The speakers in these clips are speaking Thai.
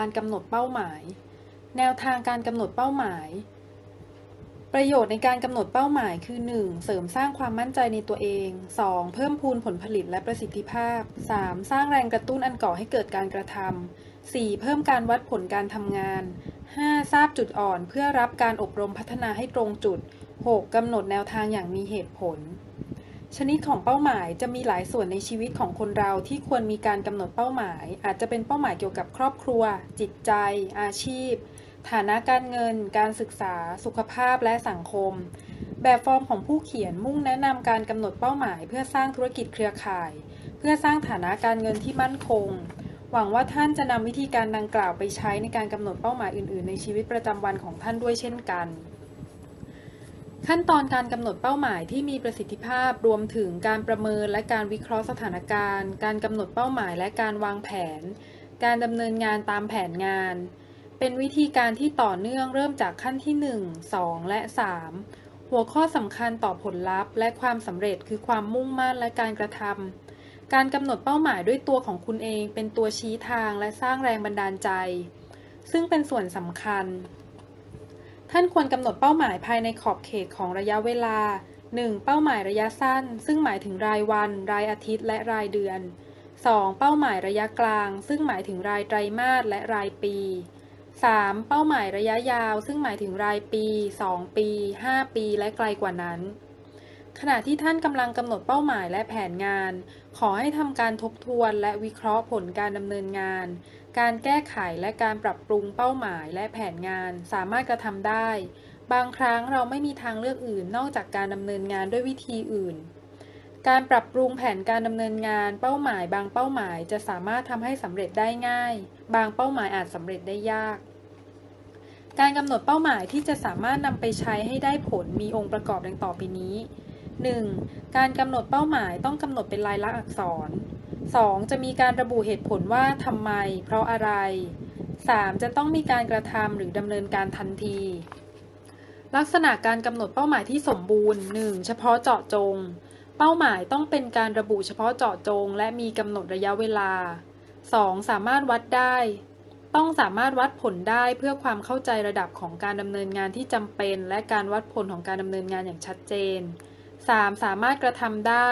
การกำหนดเป้าหมาย แนวทางการกำหนดเป้าหมาย ประโยชน์ในการกำหนดเป้าหมายคือ 1. เสริมสร้างความมั่นใจในตัวเอง 2. เพิ่มพูนผลผลิตและประสิทธิภาพ 3. สร้างแรงกระตุ้นอันก่อให้เกิดการกระทำ 4. เพิ่มการวัดผลการทำงาน 5. ทราบจุดอ่อนเพื่อรับการอบรมพัฒนาให้ตรงจุด 6. กำหนดแนวทางอย่างมีเหตุผล ชนิดของเป้าหมายจะมีหลายส่วนในชีวิตของคนเราที่ควรมีการกำหนดเป้าหมาย อาจจะเป็นเป้าหมายเกี่ยวกับครอบครัว จิตใจ อาชีพ ฐานะการเงิน การศึกษา สุขภาพและสังคม แบบฟอร์มของผู้เขียนมุ่งแนะนำการกำหนดเป้าหมาย เพื่อสร้างธุรกิจเครือข่าย เพื่อสร้างฐานะการเงินที่มั่นคง หวังว่าท่านจะนำวิธีการดังกล่าวไปใช้ในการกำหนดเป้าหมายอื่น ๆ ในชีวิตประจำวันของท่านด้วยเช่นกัน ขั้นตอนการกำหนดเป้าหมายที่มีประสิทธิภาพรวมถึงการประเมินและการวิเคราะห์สถานการณ์ การกำหนดเป้าหมายและการวางแผน การดำเนินงานตามแผนงาน เป็นวิธีการที่ต่อเนื่องเริ่มจากขั้นที่ 1 2 และ 3 หัวข้อสำคัญต่อผลลัพธ์ และความสำเร็จคือความมุ่งมั่นและการกระทำการกำหนดเป้าหมายด้วยตัวของคุณเอง เป็นตัวชี้ทางและสร้างแรงบันดาลใจ ซึ่งเป็นส่วนสำคัญ ท่านควรกำหนดเป้าหมายภายในขอบเขตของระยะเวลา 1. เป้าหมายระยะสั้น ซึ่งหมายถึงรายวัน รายอาทิตย์ และรายเดือน 2. เป้าหมายระยะกลาง ซึ่งหมายถึงรายไตรมาสและรายปี 3. เป้าหมายระยะยาว ซึ่งหมายถึงรายปี 2 ปี 5 ปี และไกลกว่านั้น ขณะที่ท่านกำลังกำหนดเป้าหมายและแผนงาน ขอให้ทำการทบทวนและวิเคราะห์ผลการดำเนินงาน การแก้ไขและการปรับปรุงเป้าหมายและแผนงานสามารถกระทำได้ บางครั้งเราไม่มีทางเลือกอื่นนอกจากการดำเนินงานด้วยวิธีอื่น การปรับปรุงแผนการดำเนินงานเป้าหมาย บางเป้าหมายจะสามารถทำให้สำเร็จได้ง่าย บางเป้าหมายอาจสำเร็จได้ยาก การกำหนดเป้าหมายที่จะสามารถนำไปใช้ให้ได้ผลมีองค์ประกอบดังต่อไปนี้ 1. การกำหนดเป้าหมายต้องกำหนดเป็นลายลักษณ์อักษร 2. จะมีการระบุเหตุผลว่าทำไม เพราะอะไร 3. จะต้องมีการกระทำหรือดำเนินการทันที ลักษณะการกำหนดเป้าหมายที่สมบูรณ์ 1. เฉพาะเจาะจง เป้าหมายต้องเป็นการระบุเฉพาะเจาะจง และมีกำหนดระยะเวลา 2. สามารถวัดได้ ต้องสามารถวัดผลได้เพื่อความเข้าใจระดับของการดำเนินงานที่จำเป็น และการวัดผลของการดำเนินงานอย่างชัดเจน 3. สามารถกระทำได้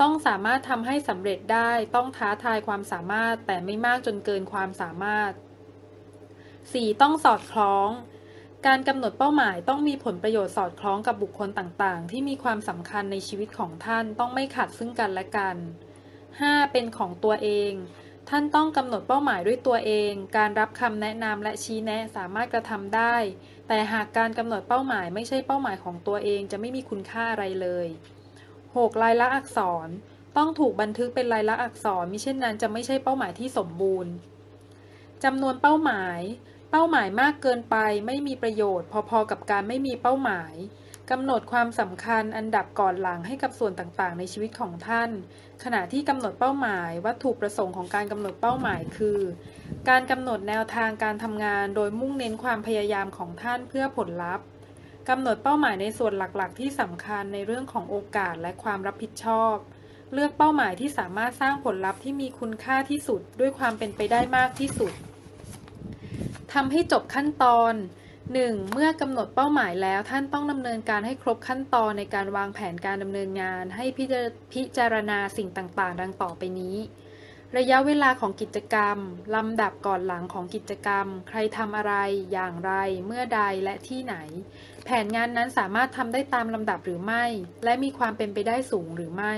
ต้องสามารถทำให้สำเร็จได้ ต้องท้าทายความสามารถแต่ไม่มากจนเกินความสามารถ 4. ต้องสอดคล้อง การกำหนดเป้าหมายต้องมีผลประโยชน์สอดคล้องกับบุคคลต่างๆ ที่มีความสำคัญในชีวิตของท่านต้องไม่ขัดซึ่งกันและกัน 5. เป็นของตัวเอง ท่านต้องกำหนดเป้าหมายด้วยตัวเอง การรับคำแนะนำและชี้แนะสามารถกระทำได้ แต่หากการกำหนดเป้าหมายไม่ใช่เป้าหมายของตัวเองจะไม่มีคุณค่าอะไรเลย 6. ลายลักษณ์อักษร ต้องถูกบันทึกเป็นลายลักษณ์อักษรมิเช่นนั้นจะไม่ใช่เป้าหมายที่สมบูรณ์จำนวนเป้าหมาย เป้าหมายมากเกินไปไม่มีประโยชน์ พอๆกับการไม่มีเป้าหมายกำหนดความสำคัญอันดับก่อนหลังให้กับส่วนต่างๆ ในชีวิตของท่าน ขณะที่กำหนดเป้าหมาย วัตถุประสงค์ของการกำหนดเป้าหมายคือ การกำหนดแนวทางการทำงานโดยมุ่งเน้นความพยายามของท่านเพื่อผลลัพธ์ กำหนดเป้าหมายในส่วนหลักๆ ที่สำคัญในเรื่องของโอกาสและความรับผิดชอบ เลือกเป้าหมายที่สามารถสร้างผลลัพธ์ที่มีคุณค่าที่สุดด้วยความเป็นไปได้มากที่สุดทำให้จบขั้นตอน 1. เมื่อกำหนดเป้าหมายแล้วท่านต้องดำเนินการให้ครบขั้นตอนในการวางแผนการดำเนินงาน ให้พิจารณาสิ่งต่างๆ ดังต่อไปนี้ ระยะเวลาของกิจกรรม ลำดับก่อนหลังของกิจกรรม ใครทำอะไร อย่างไร เมื่อใด และที่ไหน แผนงานนั้นสามารถทำได้ตามลำดับหรือไม่ และมีความเป็นไปได้สูงหรือไม่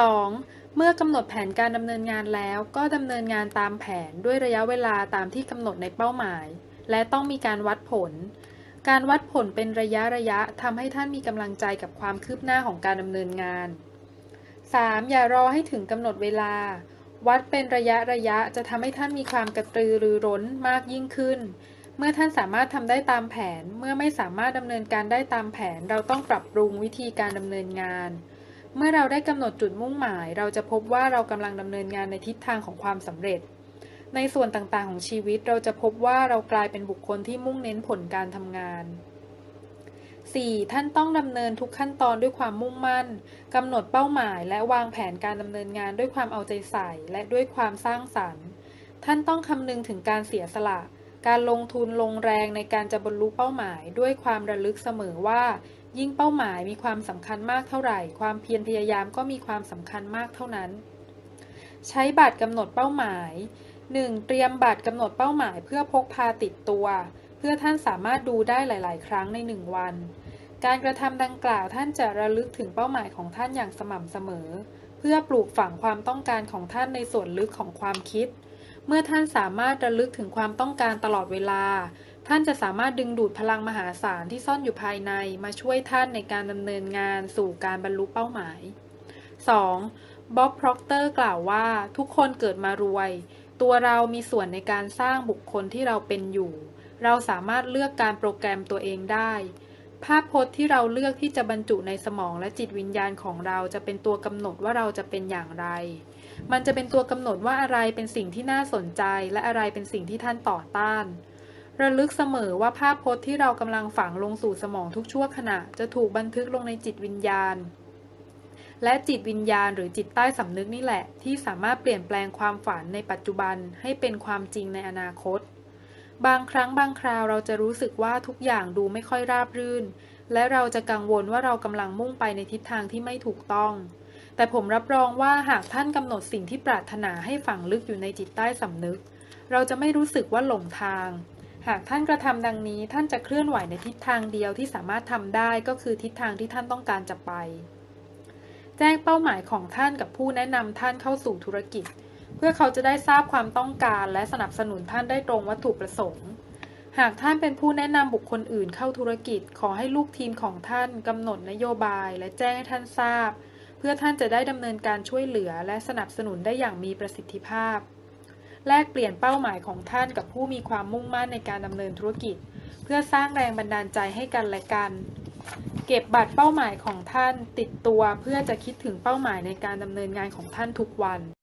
2. เมื่อกำหนดแผนการดำเนินงานแล้ว ก็ดำเนินงานตามแผนด้วยระยะเวลาตามที่กำหนดในเป้าหมาย และต้องมีการวัดผล การวัดผลเป็นระยะระยะทำให้ท่านมีกำลังใจกับความคืบหน้าของการดำเนินงาน 3. อย่ารอให้ถึงกำหนดเวลา วัดเป็นระยะระยะจะทำให้ท่านมีความกระตือรือร้นมากยิ่งขึ้น เมื่อท่านสามารถทำได้ตามแผน เมื่อไม่สามารถดำเนินการได้ตามแผน เราต้องปรับปรุงวิธีการดำเนินงาน เมื่อเราได้กำหนดจุดมุ่งหมาย เราจะพบว่าเรากำลังดำเนินงานในทิศทางของความสำเร็จ ในส่วนต่างๆ ของชีวิตเราจะพบว่าเรากลายเป็นบุคคลที่มุ่งเน้นผลการทำงาน 4. ท่านต้องดำเนินทุกขั้นตอนด้วยความมุ่งมั่นกำหนดเป้าหมาย และวางแผนการดำเนินงานด้วยความเอาใจใส่ และด้วยความสร้างสรรค์ ท่านต้องคำนึงถึงการเสียสละ การลงทุนลงแรงในการจะบรรลุเป้าหมาย ด้วยความระลึกเสมอว่า ยิ่งเป้าหมายมีความสำคัญมากเท่าไหร่ ความเพียรพยายามก็มีความสำคัญมากเท่านั้น ใช้บัตรกำหนดเป้าหมาย 1. เตรียมบัตรกำหนดเป้าหมายเพื่อพกพาติดตัว เพื่อท่านสามารถดูได้หลาย ๆ ครั้งใน1วัน การกระทำดังกล่าวท่านจะระลึกถึงเป้าหมายของท่านอย่างสม่ำเสมอ เพื่อปลูกฝังความต้องการของท่านในส่วนลึกของความคิด เมื่อท่านสามารถระลึกถึงความต้องการตลอดเวลา ท่านจะสามารถดึงดูดพลังมหาศาลที่ซ่อนอยู่ภายในมาช่วยท่านในการดำเนินงานสู่การบรรลุเป้าหมาย 2. บ๊อบพร็อกเตอร์กล่าวว่าทุกคนเกิดมารวย ตัวเรามีส่วนในการสร้างบุคคลที่เราเป็นอยู่ เราสามารถเลือกการโปรแกรมตัวเองได้ ภาพพจน์ที่เราเลือกที่จะบรรจุในสมองและจิตวิญญาณของเราจะเป็นตัวกำหนดว่าเราจะเป็นอย่างไร มันจะเป็นตัวกำหนดว่าอะไรเป็นสิ่งที่น่าสนใจ และอะไรเป็นสิ่งที่ท่านต่อต้านระลึกเสมอว่าภาพพจน์ที่เรากำลังฝังลงสู่สมองทุกชั่วขณะ จะถูกบันทึกลงในจิตวิญญาณ และจิตวิญญาณหรือจิตใต้สำนึกนี่แหละ ที่สามารถเปลี่ยนแปลงความฝันในปัจจุบันให้เป็นความจริงในอนาคต บางครั้งบางคราวเราจะรู้สึกว่าทุกอย่างดูไม่ค่อยราบรื่น และเราจะกังวลว่าเรากำลังมุ่งไปในทิศทางที่ไม่ถูกต้อง แต่ผมรับรองว่าหากท่านกำหนดสิ่งที่ปรารถนาให้ฝังลึกอยู่ในจิตใต้สำนึก เราจะไม่รู้สึกว่าหลงทาง หากท่านกระทำดังนี้ท่านจะเคลื่อนไหวในทิศทางเดียวที่สามารถทำได้ก็คือทิศทางที่ท่านต้องการจะไป แจ้งเป้าหมายของท่านกับผู้แนะนำท่านเข้าสู่ธุรกิจ เพื่อเขาจะได้ทราบความต้องการและสนับสนุนท่านได้ตรงวัตถุประสงค์ หากท่านเป็นผู้แนะนำบุคคลอื่นเข้าธุรกิจ ขอให้ลูกทีมของท่านกำหนดนโยบายและแจ้งให้ท่านทราบ เพื่อท่านจะได้ดำเนินการช่วยเหลือและสนับสนุนได้อย่างมีประสิทธิภาพ แลกเปลี่ยนเป้าหมายของท่านกับผู้มีความมุ่งมั่นในการดำเนินธุรกิจ เพื่อสร้างแรงบันดาลใจให้กันและกันเก็บบัตรเป้าหมายของท่านติดตัวเพื่อจะคิดถึงเป้าหมายในการดำเนินงานของท่านทุกวัน